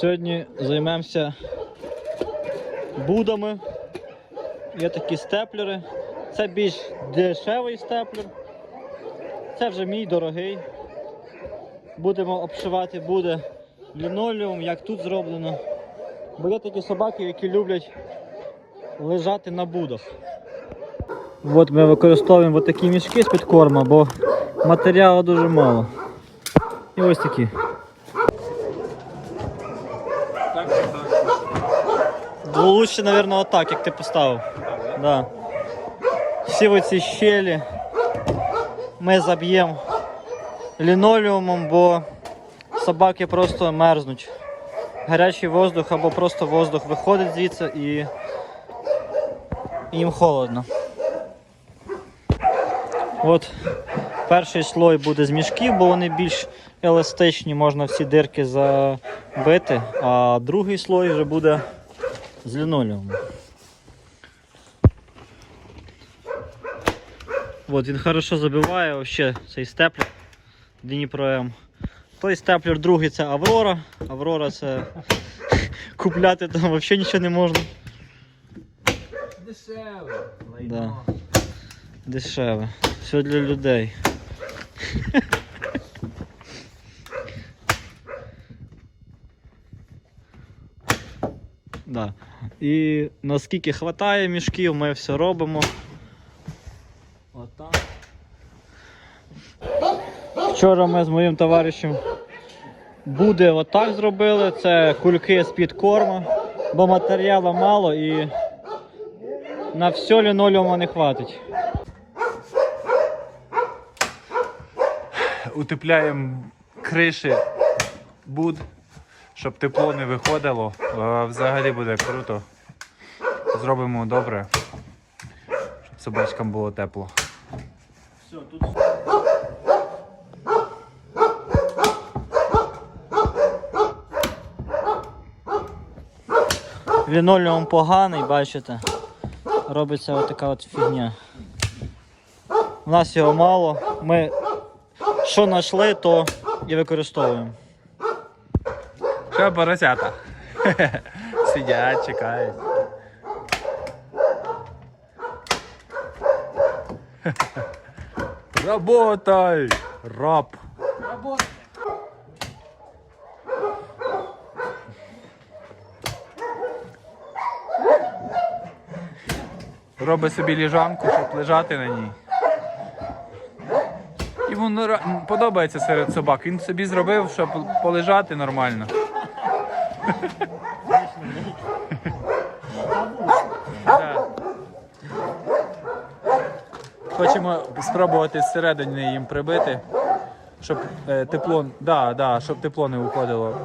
Сьогодні займемося будами. Є такі степлери. Це більш дешевий степлер. Це вже мій дорогий. Будемо обшивати буде лінолеум, як тут зроблено. Бо є такі собаки, які люблять лежати на будах. От ми використовуємо такі мішки з-під корма, бо матеріалу дуже мало. І ось такі. Ну, лучше, наверное, отак, як ти поставив. Да. Всі оці щелі ми заб'ємо лінолеумом, бо собаки просто мерзнуть. Гарячий воздух або просто воздух виходить звідси і їм холодно. От перший слой буде з мішків, бо вони більш еластичні, можна всі дирки забити, а другий слой вже буде з лінолеуму. От він хорошо забиває вообще цей степлер Дніпро М. Той степлер другий це Аврора. Аврора це купляти там взагалі нічого не можна. Дешеве. Да. Дешеве. Все для людей. да. І наскільки хватає мішків, ми все робимо. Отак. Вчора ми з моїм товаришем буде отак зробили. Це кульки з-під корма, бо матеріалу мало і на все лінолеума не хватить. Утепляємо криші буд, щоб тепло не виходило. Взагалі буде круто. Зробимо добре, щоб собачкам було тепло. Все, тут. Лінолеум поганий, бачите. Робиться отака от фігня. У нас його мало. Ми що знайшли, то і використовуємо. Що, поросята? Сидять, чекають. Работай! Раб! Робить собі ліжанку, щоб лежати на ній. Йому подобається серед собак. Він собі зробив, щоб полежати нормально. Да. Хочемо спробувати зсередини їм прибити, щоб е, тепло, да, да, щоб тепло не уходило.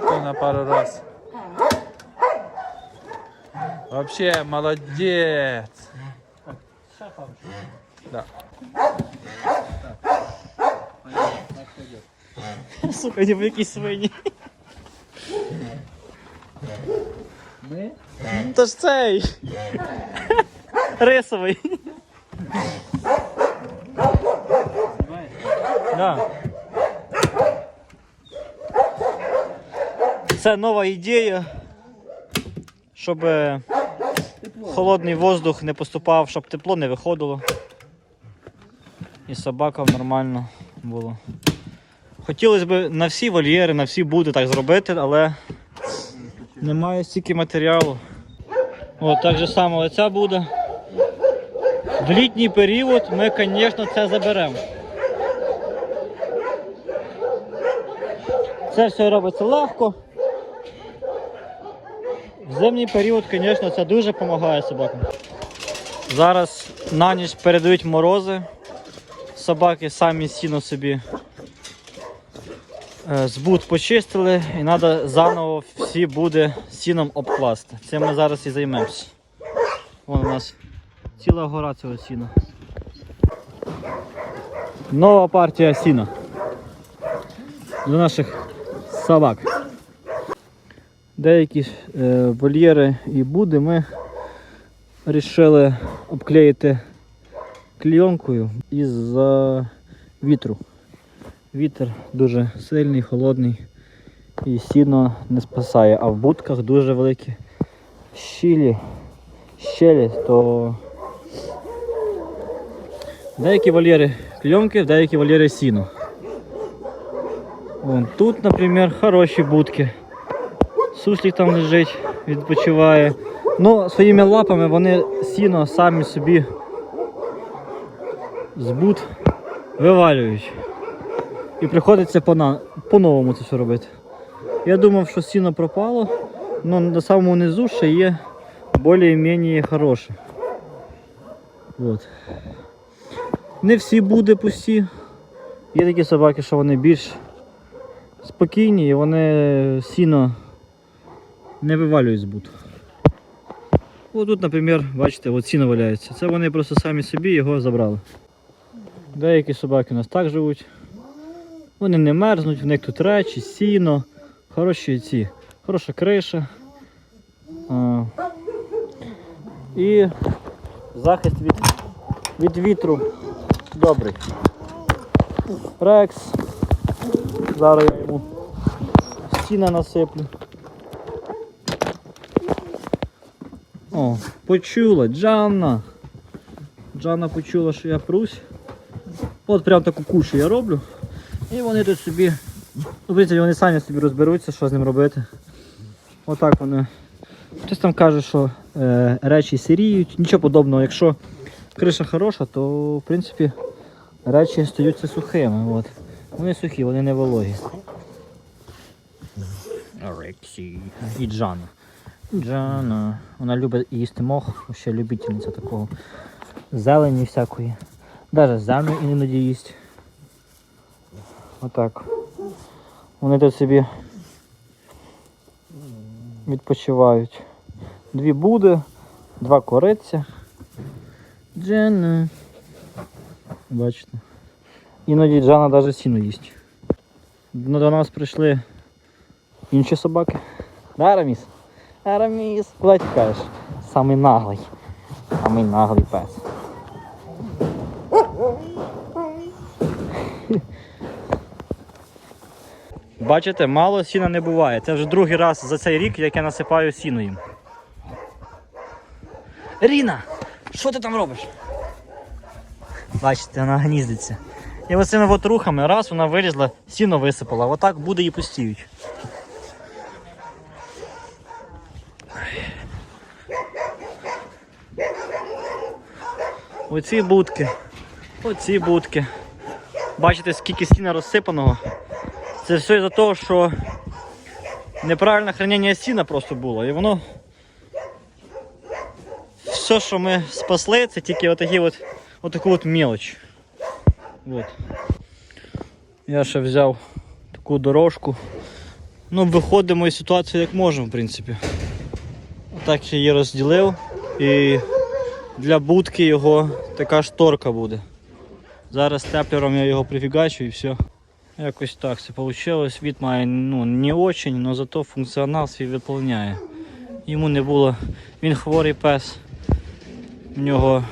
То на пару раз. Вообще молодець. Да. Сука, ні в якій свині. Ми? То ж цей. Рисовий. Да. Це нова ідея, щоб е, холодний воздух не поступав, щоб тепло не виходило. І собакам нормально було. Хотілося б на всі вольєри, на всі буди так зробити, але немає стільки матеріалу. От так же само оця буде. В літній період ми, звісно, це заберемо. Це все робиться легко. В зимній період, звісно, це дуже допомагає собакам. Зараз на ніч передають морози. Собаки самі сіно собі збут почистили і треба заново всі буде сіном обкласти. Цим ми зараз і займемося. Вон у нас ціла гора цього сіна. Нова партія сіна. Для наших собак. Деякі е, вольєри і буди ми вирішили обклеїти клійонкою із-за вітру. Вітер дуже сильний, холодний і сіно не спасає, а в будках дуже великі щілі, щелі, то деякі вольєри кльонки, в деякі вольєри сіно. Вон тут, наприклад, хороші будки. Суслік там лежить, відпочиває. Ну, своїми лапами вони сіно самі собі з буд вивалюють. І приходиться по-новому це все робити. Я думав, що сіно пропало, але на самому низу ще є більш-менш хороше. От. Не всі буде пусті. Є такі собаки, що вони більш спокійні і вони сіно не вивалюють з буд. Ось тут, наприклад, бачите, от сіно валяється. Це вони просто самі собі його забрали. Деякі собаки у нас так живуть. Вони не мерзнуть, в них тут речі, сіно, хороші ці, хороша криша. А, і захист від, від вітру добрий. Рекс. Зараз я йому стіна насиплю. О, почула, Джанна. Джанна почула, що я прусь. От прям таку кучу я роблю. І вони тут собі, в принципі, вони самі собі розберуться, що з ним робити. Отак вони. Хтось там каже, що е, речі сиріють, нічого подобного. Якщо криша хороша, то в принципі речі стаються сухими. От. Вони сухі, вони не вологі. Рексі. І Джана. Джана. Вона любить їсти мох, ще любительниця такого. Зелені всякої. Даже землю іноді їсть. Отак. Вони тут собі відпочивають. Дві буди, два кориця. Джана. Бачите. Іноді Джана навіть сіну їсть. Ну, до нас прийшли інші собаки. Да, Араміс? Араміс, куди тікаєш? Самий наглий. Самий наглий пес. Бачите, мало сіна не буває. Це вже другий раз за цей рік, як я насипаю сіно їм. Ріна! Що ти там робиш? Бачите, вона гніздиться. І оцими от рухами раз вона вилізла, сіно висипала, отак буде і пустіють. Оці будки, оці будки. Бачите, скільки сіна розсипаного. Це все із-за того, що неправильне хранення сіна просто було. І воно все, що ми спасли, це тільки отакі от, отаку от мелоч. От. Я ще взяв таку дорожку. Ну, виходимо із ситуації як можемо, в принципі. Отак я її розділив і для будки його така шторка буде. Зараз степлером я його прифігачу і все. Якось так це вийшло. Світ має ну, не очень, але зато функціонал свій виповняє. Йому не було. Він хворий пес. В нього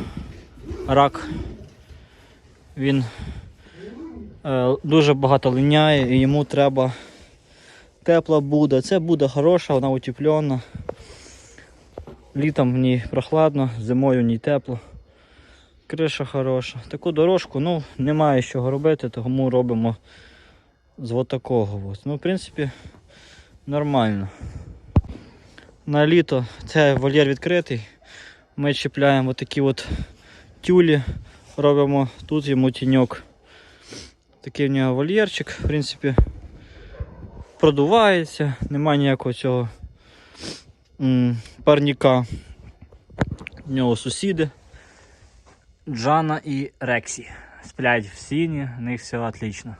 рак. Він е, дуже багато линяє і йому треба тепла буде. Це буде хороша, вона утеплена. Літом в ній прохладно, зимою в ній тепло. Криша хороша. Таку дорожку, ну, немає чого робити, тому робимо з отакого. От. Ну, в принципі, нормально. На літо це вольєр відкритий. Ми чіпляємо такі от тюлі, робимо тут йому тіньок. Такий в нього вольєрчик, в принципі, продувається, немає ніякого цього парніка. В нього сусіди. Джана і Рексі. Сплять в сіні, в них все отлично.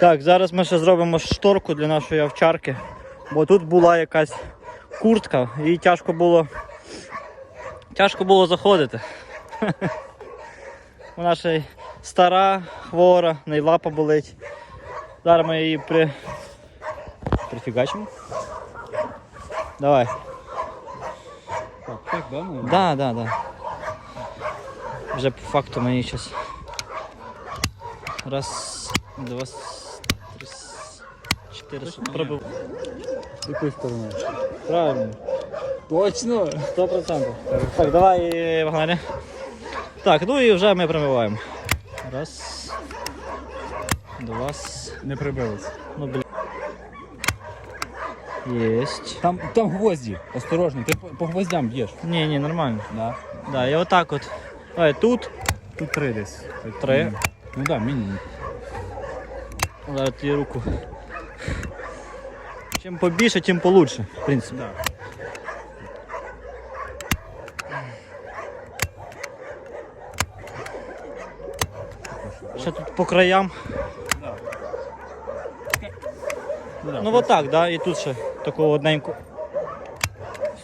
Так, зараз ми ще зробимо шторку для нашої овчарки, бо тут була якась куртка, їй тяжко було тяжко було заходити. Вона ще стара, хвора, неї лапа болить. Зараз ми її при... прифігачимо. Давай. Так, так, да? ну? Да, да, да. Вже по факту мені зараз. Раз, два, 400. Пробив. Якою стороною? Правильно. Точно? 100%. Так, давай вогнали. Так, ну і вже ми промиваємо. Раз. Два. Не прибилось. Ну, блин. Есть. Там, там гвозді. Осторожно, Ты по, по гвоздям б'єш. Не, не, нормально. Да. Да, я отак от. Давай, тут. Тут три десь. Три. Ну да, мінімум. Давай, твій руку. Чим побільше, тим получше, в принципі. Да. Ще тут по краям. Да. Ну от да, і тут ще таку одненьку.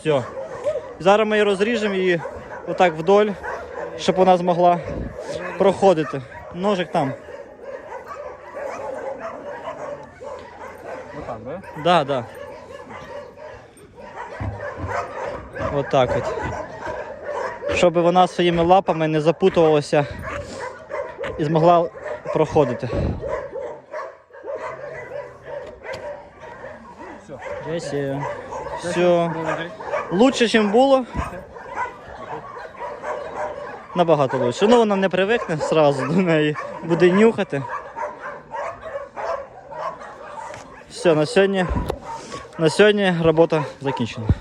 Все. Зараз ми її розріжемо і отак вдоль, щоб вона змогла проходити. Ножик там. Да? Да, да. Отак от. Щоб вона своїми лапами не запутувалася і змогла проходити. Все. Жесі. Все. Лучше, ніж було. Набагато лучше. Ну вона не привикне зразу до неї. Буде нюхати. Все, на сьогодні. На сьогодні робота закінчена.